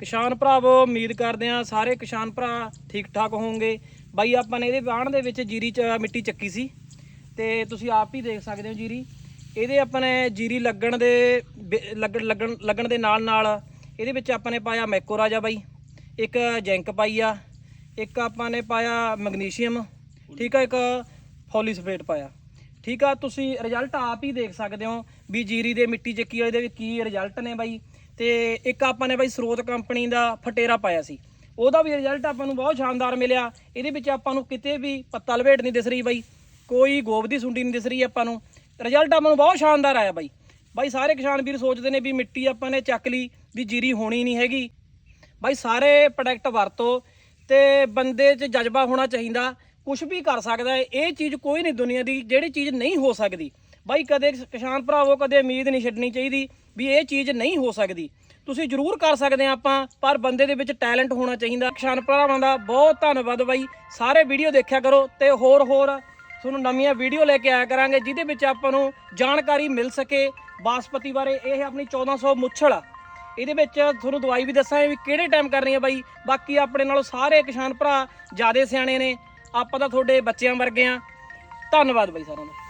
ਕਿਸਾਨ ਭਰਾਵੋ ਉਮੀਦ ਕਰਦੇ ਆ ਸਾਰੇ ਕਿਸਾਨ ਭਰਾ ਠੀਕ ਠਾਕ ਹੋਵੋਗੇ। ਬਾਈ, ਆਪਾਂ ਨੇ ਇਹਦੇ ਵਾਹਣ ਦੇ ਵਿੱਚ ਜੀਰੀ ਚ ਮਿੱਟੀ ਚੱਕੀ ਸੀ ਤੇ ਤੁਸੀਂ ਆਪ ਹੀ ਦੇਖ ਸਕਦੇ ਹੋ ਜੀਰੀ। ਇਹਦੇ ਆਪਾਂ ਨੇ ਜੀਰੀ ਲੱਗਣ ਦੇ ਬਿ- ਲੱਗਣ ਲੱਗਣ ਲੱਗਣ ਦੇ ਨਾਲ ਨਾਲ ਇਹਦੇ ਵਿੱਚ ਆਪਾਂ ਨੇ ਪਾਇਆ ਮੈਕੋ ਰਾਜਾ ਬਾਈ, ਇੱਕ ਜੈਂਕ ਪਾਈ ਆ, ਇੱਕ ਆਪਾਂ ਨੇ ਪਾਇਆ ਮੈਗਨੀਸ਼ੀਅਮ, ਠੀਕ ਆ, ਇੱਕ ਫੋਲੀਸਫੇਟ ਪਾਇਆ। ਠੀਕ ਆ, ਤੁਸੀਂ ਰਿਜ਼ਲਟ ਆਪ ਹੀ ਦੇਖ ਸਕਦੇ ਹੋ ਵੀ ਜੀਰੀ ਦੇ ਮਿੱਟੀ ਚੱਕੀ ਵਾਲੇ ਦੇ ਵੀ ਕੀ ਰਿਜ਼ਲਟ ਨੇ ਬਾਈ। ਤੇ ਇੱਕ ਆਪਾਂ ਨੇ ਬਾਈ ਸਰੋਤ ਕੰਪਨੀ ਦਾ ਫਟੇਰਾ ਪਾਇਆ ਸੀ। ਉਹਦਾ ਵੀ ਰਿਜ਼ਲਟ ਆਪਾਂ ਨੂੰ ਬਹੁਤ ਸ਼ਾਨਦਾਰ ਮਿਲਿਆ। ਇਹਦੇ ਵਿੱਚ ਆਪਾਂ ਨੂੰ ਕਿਤੇ ਵੀ ਪੱਤਾ ਲਵੇਟ ਨਹੀਂ ਦਿਸ ਰਹੀ ਬਾਈ। ਕੋਈ ਗੋਬ ਦੀ ਸੁੰਡੀ ਨਹੀਂ ਦਿਸ ਰਹੀ ਆਪਾਂ ਨੂੰ। ਰਿਜ਼ਲਟ ਆਪਾਂ ਨੂੰ ਬਹੁਤ ਸ਼ਾਨਦਾਰ ਆਇਆ ਬਾਈ। ਬਾਈ ਸਾਰੇ ਕਿਸਾਨ ਵੀਰ ਸੋਚਦੇ ਨੇ ਵੀ ਮਿੱਟੀ ਆਪਾਂ ਨੇ ਚੱਕ ਲਈ ਵੀ ਜੀਰੀ ਹੋਣੀ ਨਹੀਂ ਹੈਗੀ। ਬਾਈ ਸਾਰੇ ਪ੍ਰੋਡਕਟ ਵਰਤੋ ਤੇ ਬੰਦੇ 'ਚ ਜਜ਼ਬਾ ਹੋਣਾ ਚਾਹੀਦਾ। ਕੁਝ ਵੀ ਕਰ ਸਕਦਾ ਹੈ। ਇਹ ਚੀਜ਼ ਕੋਈ ਨਹੀਂ ਦੁਨੀਆ ਦੀ ਜਿਹੜੀ ਚੀਜ਼ ਨਹੀਂ ਹੋ ਸਕਦੀ। ਬਾਈ ਕਦੇ ਕਿਸਾਨ ਭਰਾਵੋ, ਕਦੇ ਉਮੀਦ ਨਹੀਂ ਛੱਡਣੀ ਚਾਹੀਦੀ ਵੀ ਇਹ ਚੀਜ਼ ਨਹੀਂ ਹੋ ਸਕਦੀ। ਤੁਸੀਂ ਜ਼ਰੂਰ ਕਰ ਸਕਦੇ ਆ ਆਪਾਂ, ਪਰ ਬੰਦੇ ਦੇ ਵਿੱਚ ਟੈਲੈਂਟ ਹੋਣਾ ਚਾਹੀਦਾ। ਕਿਸਾਨ ਭਰਾਵਾਂ ਦਾ ਬਹੁਤ ਧੰਨਵਾਦ ਬਾਈ। ਸਾਰੇ ਵੀਡੀਓ ਦੇਖਿਆ ਕਰੋ ਤੇ ਹੋਰ ਹੋਰ ਤੁਹਾਨੂੰ ਨਵੀਆਂ ਵੀਡੀਓ ਲੈ ਕੇ ਆਇਆ ਕਰਾਂਗੇ, ਜਿਹਦੇ ਵਿੱਚ ਆਪਾਂ ਨੂੰ ਜਾਣਕਾਰੀ ਮਿਲ ਸਕੇ ਬਾਸਪਤੀ ਬਾਰੇ। ਇਹ ਆਪਣੀ 1400 ਮੁੱਛਲ। ਆ ਇਹਦੇ ਵਿੱਚ ਤੁਹਾਨੂੰ ਦਵਾਈ ਵੀ ਦੱਸਾਂਗੇ ਵੀ ਕਿਹੜੇ ਟਾਈਮ ਕਰਨੀ ਹੈ ਬਾਈ। ਬਾਕੀ ਆਪਣੇ ਨਾਲੋਂ ਸਾਰੇ ਕਿਸਾਨ ਭਰਾ ਜਿਆਦੇ ਸਿਆਣੇ ਨੇ। ਆਪਾਂ ਤਾਂ ਤੁਹਾਡੇ ਬੱਚਿਆਂ ਵਰਗੇ ਆ ਧੰਨਵਾਦ ਬਾਈ ਸਾਰਿਆਂ ਦਾ।